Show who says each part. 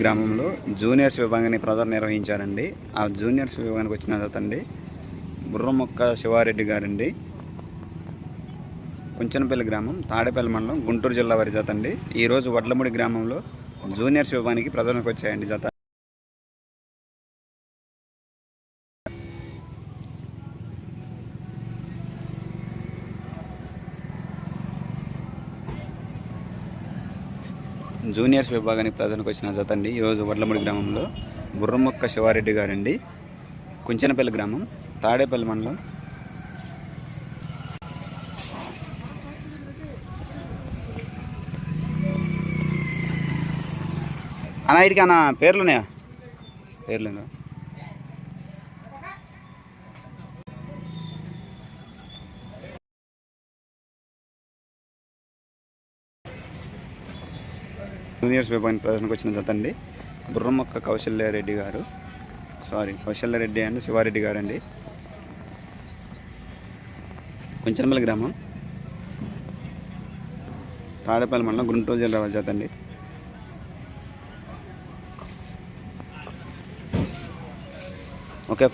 Speaker 1: గ్రామంలో జూనియర్స్ విభాగాన్ని ప్రధాన నిర్వహించారండి. ఆ జూనియర్స్ విభాగానికి వచ్చిన అతండి బుర్రమొక్క శివారెడ్డి గారండి. కుంచనపల్లి గ్రామం తాడేపల్లి మండలం గుంటూరు జిల్లా వారి జత అండి. ఈరోజు వడ్లముడి గ్రామంలో జూనియర్స్ విభాగానికి ప్రధానకు వచ్చాయండి జత జూనియర్స్ విభాగానికి ప్రధానకు వచ్చిన జత అండి. ఈరోజు వడ్లముడి గ్రామంలో బుర్రమొక్క శివారెడ్డి గారండి. కుంచెనపల్లి గ్రామం తాడేపల్లి మండలం. అన్న వీటికి అన్న పేర్లున్నాయా పేర్లు జూనియర్స్ విభాగానికి ప్రదర్శనకు వచ్చిన జత అండి బుర్రమొక్క కౌశల్యారెడ్డి గారు. సారీ కౌశల్యారెడ్డి అండ్ శివారెడ్డి గారు అండి కొంచెనమల్లి గ్రామం. తాడేపల్లి మండలం గుంటూరు జిల్లా వాళ్ళ ఓకే.